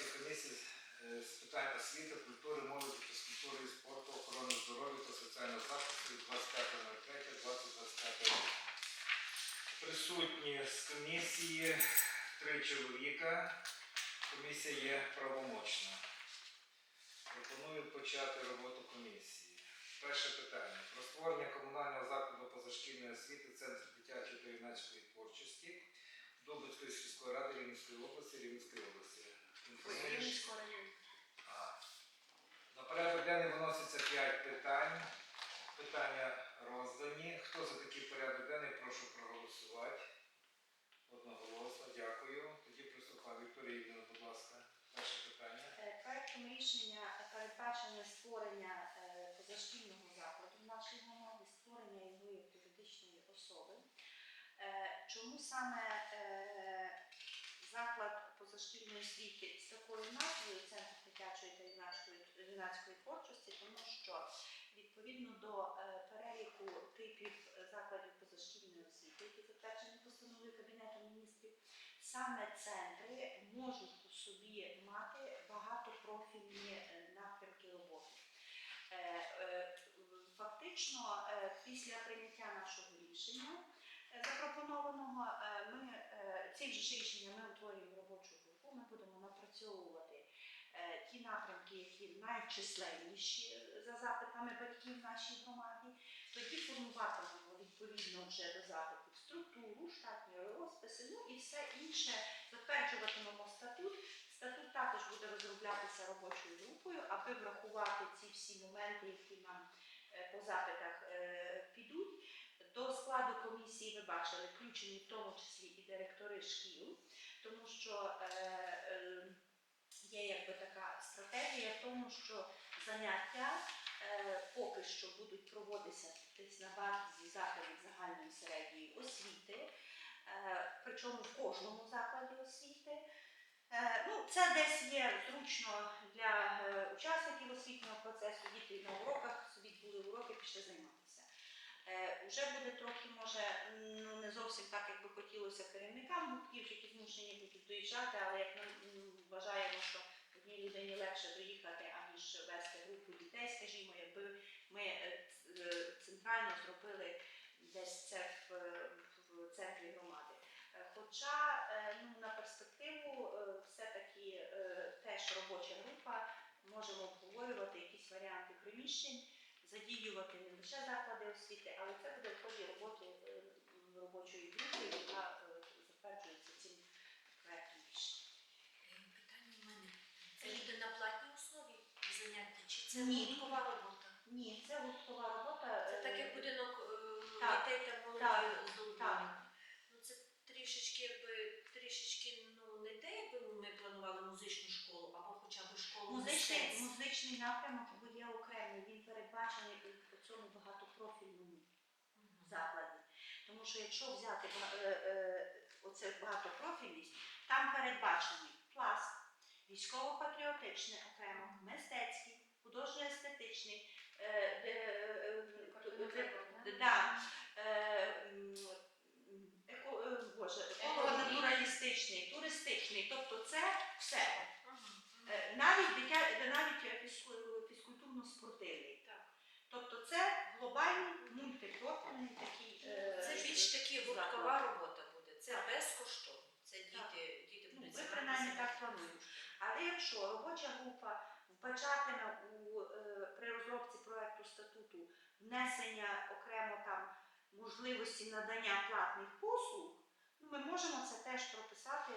громадської комісії е, з питань освіти, культури, молоді, фізкультури і спорту, охорони здоров'я та соціального захисту від 25.03.2025 року. Присутні з комісії три чоловіка. Комісія є правомочна. Пропоную почати роботу комісії. Перше питання. Про створення комунального закладу позашкільної освіти Центр дитячої та юнацької творчості Дубицької сільської ради Рівненської області, Рівненської області. На порядок денний виноситься 5 питань. Питання роздані. Хто за такий порядок денний, прошу проголосувати. Одноголосно, дякую. Тоді приступаємо. Вікторія Євгенівна, будь ласка, перше питання. Е, Проектом рішення передбачено створення е, позашкільного закладу в нашій громаді, створення його юридичної особи. Е, Чому саме заклад позашкільної освіти з такою назвою Центр дитячої та юнацької- творчості? Тому що відповідно до е, переліку типів закладів позашкільної освіти, які затверджені постановою Кабінету міністрів, саме центри можуть у собі мати багатопрофільні е, напрямки роботи. Е, е, Фактично, е, після прийняття нашого рішення е, запропонованого, е, ми е, же ж рішенням ми утворюємо групу, ми будемо напрацьовувати е, ті напрямки, які найчисленніші е, за запитами батьків в нашій громаді. Тоді формуватимемо відповідно вже до запитів структуру, штатні розписи, ну і все інше затверджуватимемо статут. Статут також буде розроблятися робочою групою, аби врахувати ці всі моменти, які нам е, по запитах підуть. До складу комісії ви бачили включені в тому числі і директори шкіл, тому що е, е, є якби така стратегія в тому, що заняття е, поки що будуть проводитися десь на базі закладів загальної середньої освіти, причому в кожному закладі освіти. Ну, це десь є зручно для учасників освітнього процесу, діти на уроках собі були уроки, пішли займатися. Е, Уже буде трохи, може, ну не зовсім так, як би хотілося керівникам гуртків, які змушені будуть доїжджати, але як ми вважаємо, що одній людині легше доїхати, аніж вести групу дітей, скажімо, якби ми е, е, центрально зробили десь це в, в центрі громади. Хоча ну, на перспективу все-таки теж робоча група можемо обговорювати якісь варіанти приміщень, задіювати не лише заклади освіти, але це буде в ході роботи е, м, робочої групи, яка е, затверджується цим проектом рішення. Е, Питання в мене. Це буде на платній основі заняття, чи це Ні. гурткова робота? Ні, це гурткова робота. Це е, так як будинок е, так, дітей та молоді так. Ну це трішечки, якби трішечки ну не те, якби ми планували музичну школу, або хоча б школу Музичний, мистецтв. музичний напрямок є окремий, він передбачений у цьому багатопрофільному Мгм. закладі. Тому що якщо взяти ба- е, е, оце багатопрофільність, там передбачений пласт, військово-патріотичний окремо, мистецький, художньо-естетичний, е, де, е, е, е, туристичний, тобто це все. Навіть дитя, навіть фізкультурно-спортивний. Тобто це глобальний мультипрофільний такий. Це більш таки гурткова робота буде. Це безкоштовно. Це діти, діти Ну, будуть ви принаймні так плануєте. Але якщо робоча група вбачатиме у, е, при розробці проекту статуту внесення окремо там можливості надання платних послуг, ну, ми можемо це теж прописати,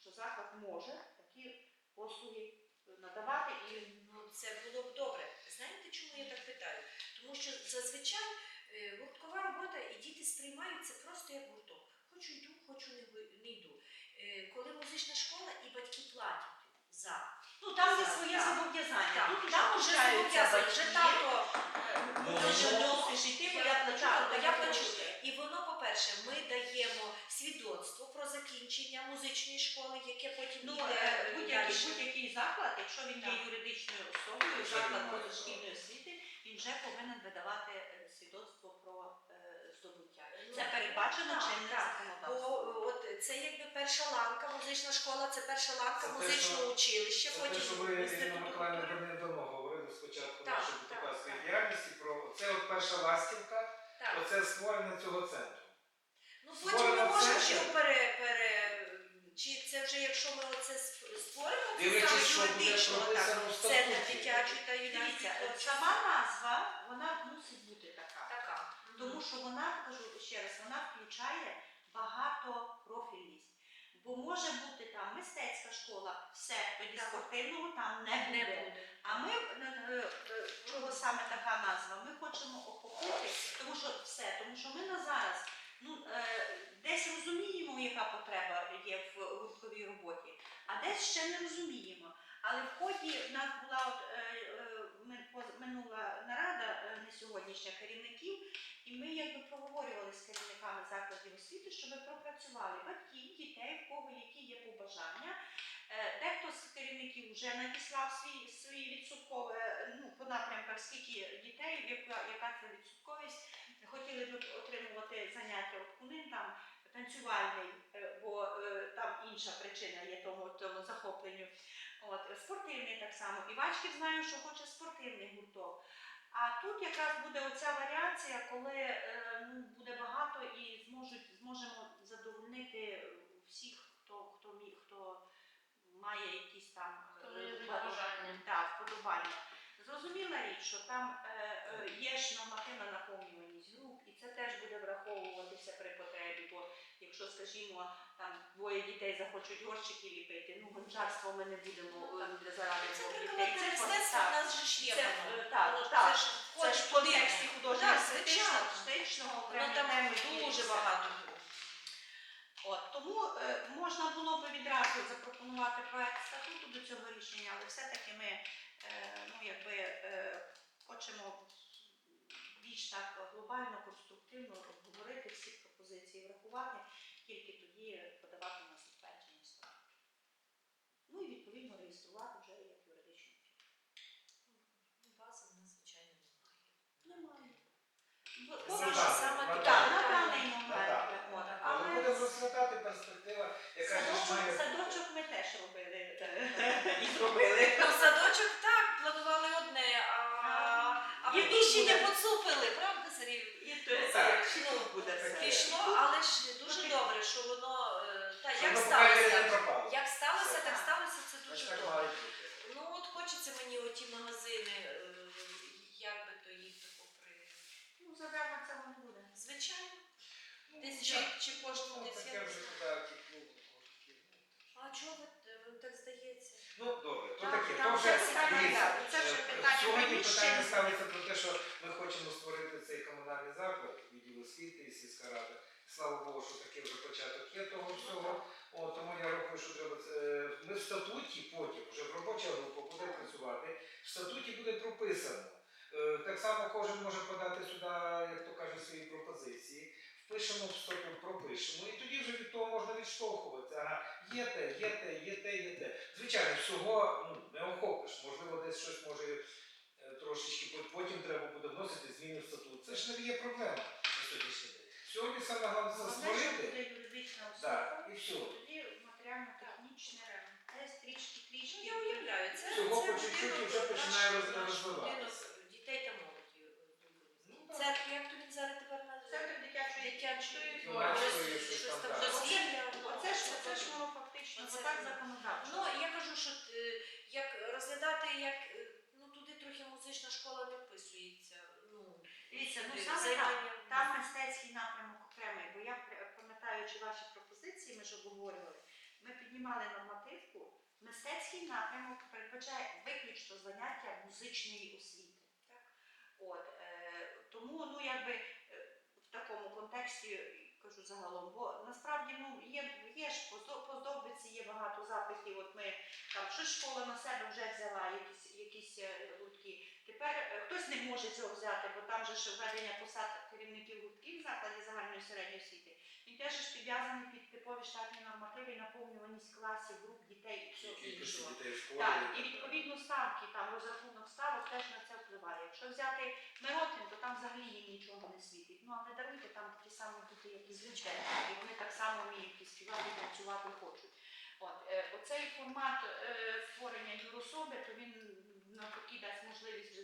що заклад може такі послуги надавати і Ну, це було б добре. Знаєте, чому я так питаю? Тому що зазвичай е, гурткова робота і діти сприймають це просто як гурток. Хочу йду, хочу не, йду. Е, Коли музична школа і батьки платять за. Ну там є своє зобов'язання. Тут там вже зобов'язання, вже тато Ну, Ти ну, мусиш йти, бо я плачу. Так, то я плачу. І воно, по-перше, ми даємо свідоцтво про закінчення музичної школи, яке потім Ну, е, будь-який будь-який заклад, якщо він є Так. юридичною особою, Вже заклад він має, позашкільної освіти, він вже повинен видавати е, свідоцтво про е, здобуття. Ну, Це передбачено так, чинним так. Бо е, от це якби перша ланка, музична школа, це перша ланка Це те, музичного що- училища, Це те, потім що ви, Ірина інститут Миколаївна, культури. давно говорили спочатку Так, нашої так, депутатської так. діяльності про це от перша ластівка, Так. оце створення цього центру. Ну потім ми можемо його пере, пере... Чи це вже якщо ми оце сп- створимо, це Дивлячись, саме буде юридично, прописано так, в статуті. дитячий та. Дивіться, от сама назва, вона мусить бути. Тому що вона, кажу ще раз, вона включає багатопрофільність. Бо може бути там мистецька школа, все, тоді спортивного там не буде. А ми е, е, чого саме така назва? Ми хочемо охопити, тому що все, тому що ми на зараз ну, е, десь розуміємо, яка потреба є в гуртковій роботі, а десь ще не розуміємо. Але в ході в нас була от, е, е, минула нарада, не сьогоднішня керівників, і ми якби проговорювали з керівниками закладів освіти, щоб пропрацювали батьків, дітей, в кого які є побажання. Е, Дехто з керівників вже надіслав свій, свої відсоткове е, ну, по напрямках, скільки дітей, яка, яка це відсотковість, хотіли б отримувати заняття от там танцювальний, е, бо е, там інша причина є тому, тому захопленню. От, спортивний так само. І Вачків знаю, що хоче спортивний гурток. А тут якраз буде оця варіація, коли е, ну, буде багато і зможуть, зможемо задовольнити е, всіх, хто, хто, мі, хто має якісь там е, бажання. Так, вподобання. Зрозуміла річ, що там е, є ж нормативна наповнюваність груп, і це теж буде враховуватися при потребі. Бо якщо, скажімо, там двоє дітей захочуть горщики ліпити, ну гончарство ми не будемо е, заради Це двох дітей. Це мистецтво в нас же ж є. Це, воно. е, так, Воно ж- так. Це ж Це ж в контексті художнього естетичного там теми дуже багато. От, тому е, можна було б відразу запропонувати проект статуту до цього рішення, але все-таки ми е, ну, якби, е, хочемо більш так глобально, конструктивно обговорити всі пропозиції, врахувати, тільки тоді подавати на затвердження статуту. Ну і відповідно реєструвати вже як юридичну фірму. Бази в нас, звичайно, немає. Немає. Ну, Це саме. Так, на даний момент. Але буде розглядати перспектива, яка ж садочок, має садочок ми теж робили е, і зробили. Ну, садочок І приміщення буде. поцупили, правда, Сергій? І то Так. ну, буде таке. Пішло, але ж дуже добре, що воно е, та Щоб як воно не сталося. пропало. Як сталося, так сталося, це дуже так добре. має бути. Ну от хочеться мені оті магазини, е, як би то їх тако при. Ну, задарма цього не буде. Звичайно. Ну, Десь я- чи, чи коштом Ну, десь таке я не вже знаю. туди ті клуби, кошики. А чого ви е, вам так здається? Ну, добре, то таке. там То вже вже питання, дивіться, так, це вже е, питання Сьогодні приміщень. питання ставиться про те, що ми хочемо створити цей комунальний заклад, відділ освіти і сільська рада. Слава Богу, що таке вже початок є того всього. О, тому я рахую, що треба це. Ми в статуті потім, вже в робоча група буде працювати. В статуті буде прописано. Е, Так само кожен може подати сюди, як то кажуть, свої пропозиції. Впишемо в пропишемо, і тоді вже від того можна відштовхуватися. Ага, є те, є те, є те, є те. Звичайно, всього ну, не охопиш. Можливо, десь щось може е, трошечки потім треба буде вносити зміни в статут. Це ж не є проблема на сьогоднішній день. Сьогодні саме головне це створити. буде юридична особа, і все. тоді матеріально-технічне, десь Ну трішки-трішки. я уявляю, це, Всього це по чуть-чуть вже починає роз- розвиватися. дітей та молоді. е, Ну, зробили. як то він зараз тепер? Центр дитячої Дитячої Юнацької, щось- там, ну, Оце ж, це оце ж воно фактично, Оце воно. законодавчо. Ну, я кажу, що е, як розглядати, як е, ну туди трохи музична школа не вписується. Ну, Дивіться, ну туди саме займання там мистецький напрямок окремий, бо я пр- пам'ятаючи ваші пропозиції, ми ж обговорювали, ми піднімали нормативку, мистецький напрямок передбачає виключно заняття музичної освіти. Так. От, е, тому, ну якби е, в такому контексті кажу загалом, бо насправді ну, є, є ж по здо- по здобиці є багато запитів. От ми там щось школа на себе вже взяла, якісь, якісь е, гуртки. Тепер е, хтось не може цього взяти, бо там же ж введення посад керівників гуртків в закладі загальної середньої освіти. Він теж ж підв'язаний під типові штатні нормативи наповнюваність класів, груп дітей і всього іншого. Так, і відповідно ставки, там розрахунок ставок теж на це впливає. Якщо взяти Миротин, то там взагалі їм нічого не світить. Ну але даруйте там такі самі діти, як і звичайно, і вони так само вміють і співати, і танцювати хочуть. От е, оцей формат е, створення юрособи, то він навпаки дасть можливість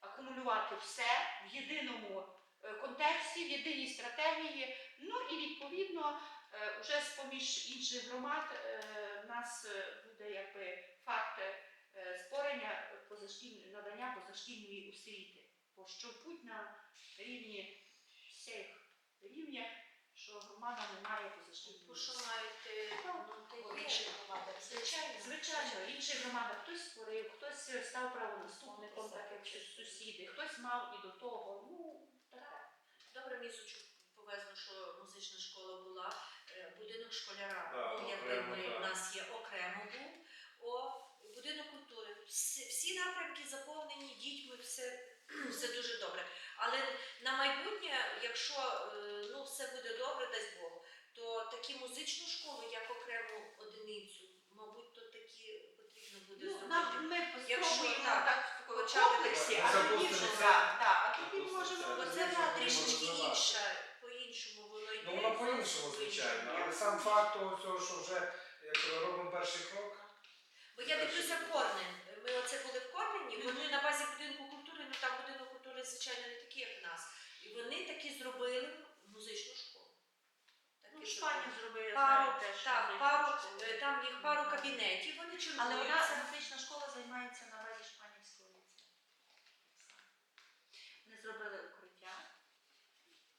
акумулювати все в єдиному е, контексті, в єдиній стратегії. Ну і відповідно е, вже з поміж інших громад е, в нас е, буде якби факт е, створення позашкіль... надання позашкільної освіти. Бо що путь на рівні всіх рівнях, що громада не має позашкільної Бо що мають е, ну, й інших громадах, звичайно. Звичайно, в інших громадах хтось створив, хтось став правонаступником, так як сусіди, хтось мав і до того. Ну, таке. Добре, Мізочу повезно, що музична школа була, е, будинок школяра, Да, ну, якби окремо, ми, да. у нас є окремо був, о, будинок культури. Всі, всі напрямки заповнені дітьми, все, все дуже добре. Але на майбутнє, якщо е, ну, все буде добре, дасть Бог, то такі музичну школу, як окрему одиницю, мабуть, то такі потрібно буде Ну, зробити. нам, ми Якщо спробуємо так, так в комплексі, а тоді вже це. так, так, а тоді Запустимо можемо це. Бо це вона трішечки інша, по-іншому воно йде. Ну воно по-іншому, звичайно. Але сам факт того, цього, що вже як робимо перший крок. Бо я дивлюся Корнен. Ми оце були в Корнені, вони на базі будинку культури, ну там будинок культури, звичайно, не такий, як в нас. І вони таки зробили музичну школу. Таки Ну. Шпанію зробили, Пару, знаю теж. так, пару, школу. е, там їх пару кабінетів, вони Але вона, чергуються. музична школа, займається на базі Шпанівського ліцею. Вони зробили укриття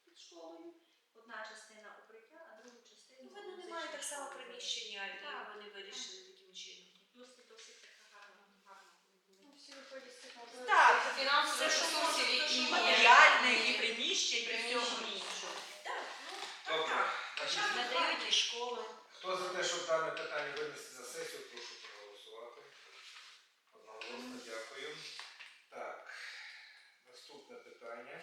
під школою. Одна частина укриття, а друга частина. Ну, видно, музична немає так само приміщення, і Так. вони вирішили таким чином. Досить, досить така гарна, гарна. Ну, всі виходять з цих Так, фінансових ресурсів, які то, приміщень, і всього іншого. Так, ну, так, Добре. так. Значить, Початок Надають і школи. Хто за те, щоб дане питання винести за сесію, прошу проголосувати. Одноголосно дякую. Так, наступне питання.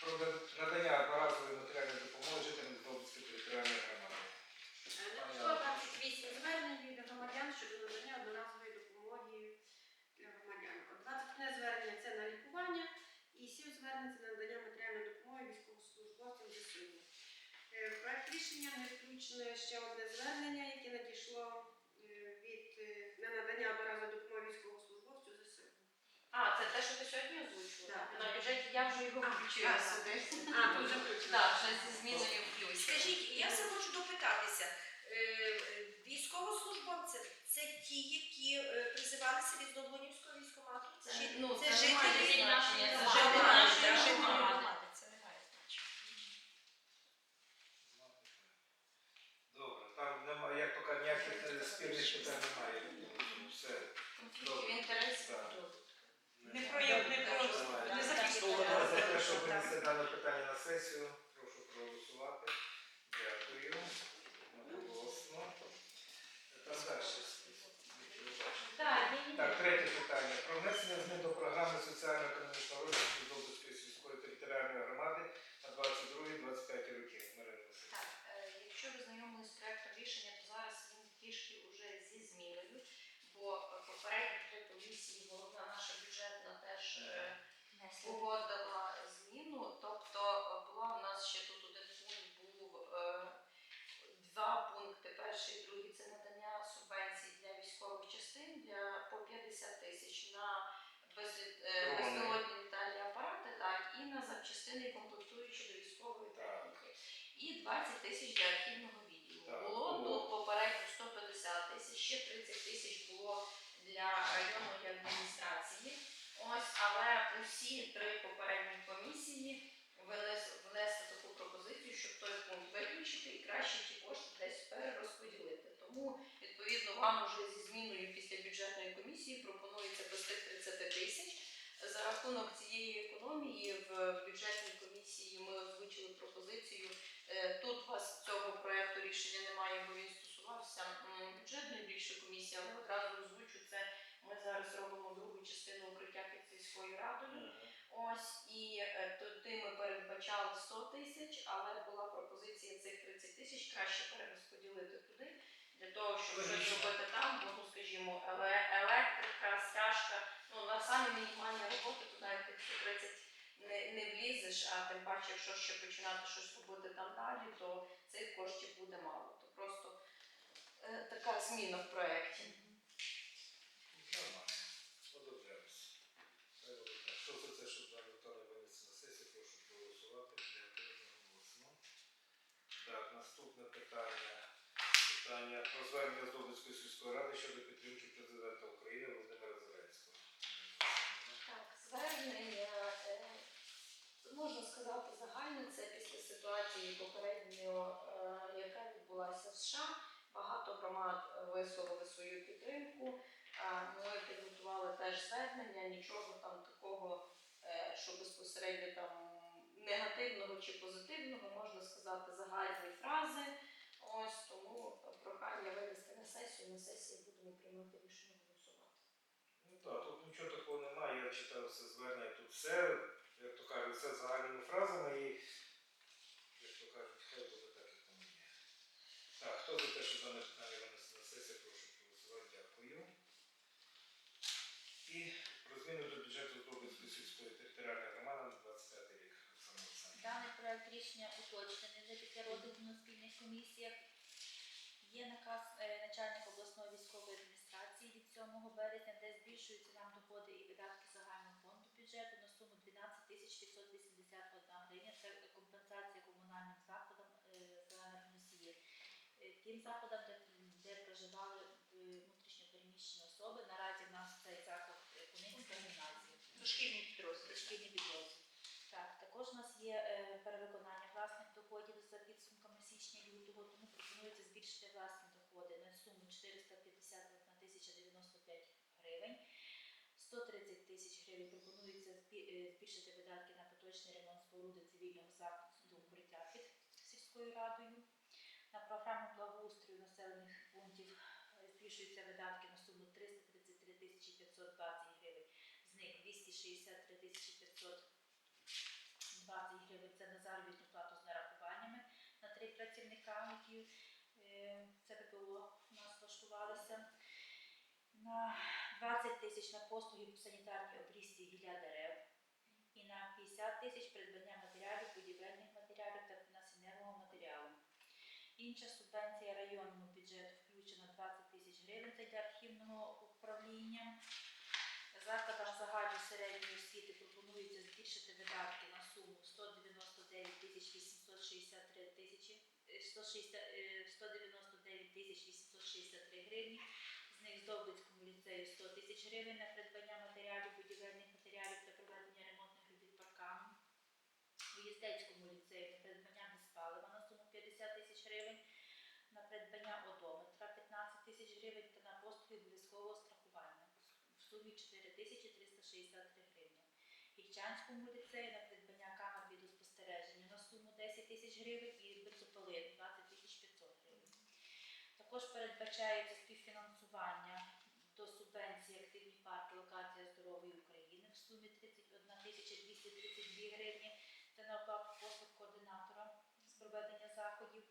Про надання одноразової матеріальної допомоги жителям Здобицької територіальної громади. Надійшло 28 звернень від громадян щодо надання одноразової допомоги для громадян. От 21 звернення це на лікування, і 7 звернень це на надання матеріальної допомоги військовослужбовцям ЗСУ. Е, В проект рішення ще одне звернення, яке надійшло е, від е, на надання одноразової допомоги військовослужбовцю ЗСУ. А, це те, що ти сьогодні озвучила? Так. На бюджеті я вже його включила сюди. А, тут вже включено. Так, вже зі зміною. Скажіть, я все хочу допитатися. Е, Військовослужбовці це ті, які призивалися від Долонівського військкомату? Це, ну, це це жителі значення, це громади? жителі Громади, нашої так, жителі громади. громади. Це не має значення. Добре, там немає, як то кажуть, ніяких е, спірних питань немає. Все. Конфліктів інтересів. Так. Не прояв, не прояв. Немає. Не Хто зафіксовано. за те, щоб винести дане питання на сесію, прошу проголосувати. Дякую. Одноголосно. Там далі. Так, є Так, третє питання. Про внесення змін до програми соціально-економічного розвитку Здобицької сільської територіальної громади на 22-25 роки. Марина Васильівна. Так, е, якщо ви знайомились з проектом рішення, то зараз він трішки вже зі зміною, бо е, попередньо при комісії головна наша бюджетна теж е, погодила зміну. Тобто е, була у нас ще тут один пункт був е, два пункти. Перший і другий це надання субвенцій для військових частин для по 50 тисяч на е, безпілотні літальні апарати, так, і на запчастини комплектуючі до військової техніки. І 20 тисяч для архівного відділу. Так, було було. тут попередньо 150 тисяч, ще 30 тисяч було для районної адміністрації. Ось, але усі три попередні комісії винес- внесли таку пропозицію, щоб той пункт виключити і краще ті кошти десь перерозподілити. Тому, відповідно, вам уже зі зміною після бюджетної комісії пропонується без тих 30 тисяч. За рахунок цієї економії в бюджетній комісії ми озвучили пропозицію. Е, Тут у вас цього проекту рішення немає, бо він стосувався бюджетної більше комісії, але одразу озвучу це. Ми зараз робимо другу частину укриття під сільською радою. Ось і е, туди ми передбачали 100 тисяч, але була пропозиція цих 30 тисяч краще для того, щоб щось зробити там, бо, ну скажімо, електрика, стяжка, ну на самі мінімальні роботи туди йти тих 130 не, не влізеш, а тим паче, якщо ще починати щось робити там далі, то цих коштів буде мало. То просто е, така зміна в проєкті. Нормально. Так. За те, щоб винести на сесію, прошу проголосувати. Дякую. Так, наступне питання. Питання про звернення з Довбицької сільської ради щодо підтримки президента України Володимира Зеленського. Так, звернення, е, можна сказати, загальне це після ситуації попередньо, е, яка відбулася в США. Багато громад висловили свою підтримку. Ми підготували теж звернення, нічого там такого, е, що безпосередньо там негативного чи позитивного, можна сказати, загальні фрази. Ось тому сесію. На сесії будемо приймати рішення голосувати. Ну так, тут нічого такого немає. Я читав все звернення. Тут все, як то кажуть, все загальними фразами і, як то кажуть, хай буде так, як воно є. Так, хто за те, що дане питання винести на сесію, прошу проголосувати. Дякую. І про зміни до бюджету Здобицької сільської територіальної громади на 25 рік. Оксана Олександрівна. Даний проект рішення уточнений вже після розгляду на спільних комісіях. Є наказ е, начальника обласної військової адміністрації від 7 березня, де збільшуються нам доходи і видатки загального фонду бюджету на суму 12 тисяч 581 гривня. Це компенсація комунальним закладам е, за енергоносії. Е, Тим закладам, де, де проживали внутрішньопереміщені особи. Наразі в нас цей заклад Куницька гімназія. Дошкільний підрозділ. Дошкільний підрозділ. Так, також у нас є перевиконання тому пропонується збільшити власні доходи на суму 451 тисяча 95 гривень. 130 тисяч гривень пропонується е, збільшити видатки на поточний ремонт споруди цивільного закладу укриття під сільською радою. На програму благоустрою населених пунктів е, збільшуються видатки на суму 333 тисячі 520 гривень. З них 263 тисячі 520 гривень це на заробітну плату з нарахуваннями на три працівника, які е, це ВПО у нас влаштувалися. На 20 тисяч на послуги по санітарній обрізці гілля дерев і на 50 тисяч придбання матеріалів, будівельних матеріалів та насінневого матеріалу. Інша субвенція районному бюджету включена 20 тисяч гривень для архівного управління. Закладам загальної середньої освіти пропонується збільшити видатки на суму 199 тисяч 863 тисячі е, 160, е, 199 тисяч 863 гривні. З них Здобицькому ліцею 100 тисяч гривень на придбання матеріалів, будівельних матеріалів та проведення ремонтних робіт паркану. У Їздецькому ліцею на придбання диспалива на суму 50 тисяч гривень, на придбання одометра 15 тисяч гривень та на послуги обов'язкового страхування в сумі 4 тисячі 363 гривні. Гільчанському ліцею на придбання камер відеоспостереження на суму 10 тисяч гривень і бензопилин 20 тисяч 500 гривень. Також передбачається співфінансування до субвенції активні парки локація здорової України в сумі 31 тисяча 232 гривні. Це на оплату послуг координатора з проведення заходів.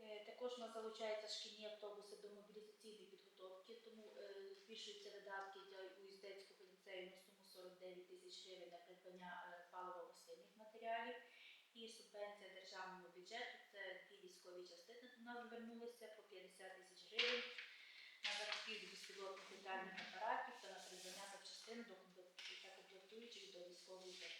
Е, Також у нас залучаються шкільні автобуси до мобілізаційної підготовки, тому е, збільшуються видатки для Уїздецького ліцею на суму 49 тисяч гривень на придбання е, паливо-рослинних матеріалів. І субвенція державного бюджету це дві військові частини до нас звернулися по 50 тисяч гривень на закупівлю безпілотних літальних апаратів та на придбання запчастин та комплектуючих до військової техніки.